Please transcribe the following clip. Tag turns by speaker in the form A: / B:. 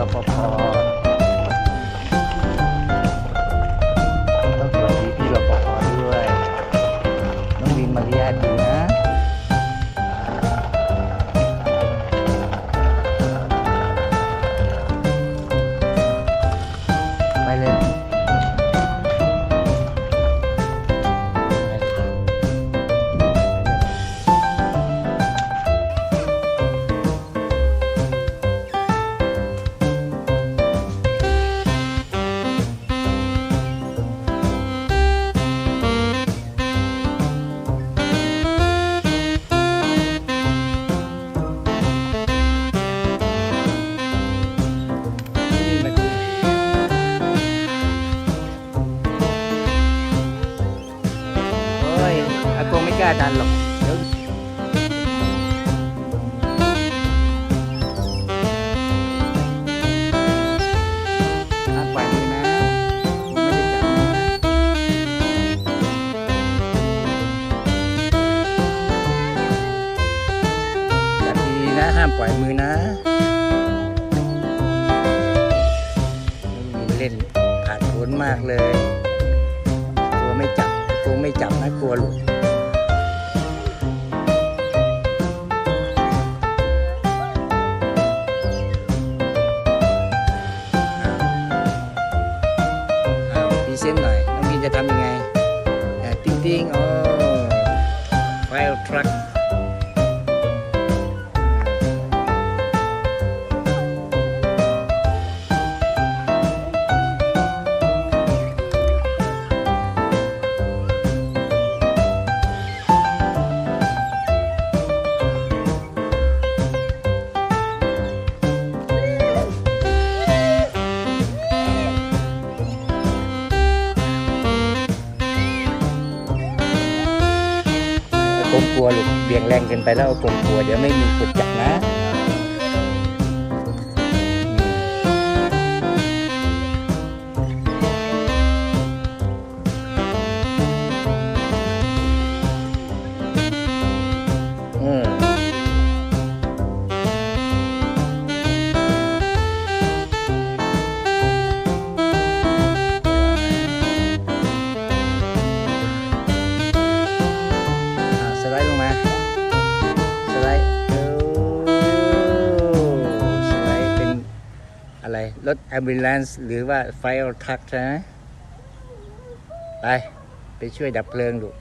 A: รปภต้องสวัสดีพี่รปภด้วยน้องวินมารยาทดีนะไปเลย นะจับดีๆนะห้ามปล่อยมือนะมีเล่นผ่านผลมากเลย กลัวไม่จับ กลัวไม่จับนะกลัวหลุด เซนต์หน่อย น้องมีนจะทำยังไงติ้งติ้งโอ้ไฟทรัค กลัวลูกเบี่ยงแรงเกินไปแล้วกลัวเดี๋ยวไม่มีกดจับนะ รถแอมบิลานซ์หรือว่า fire truck ใช่ไหมไป ไปช่วยดับเพลิงลูก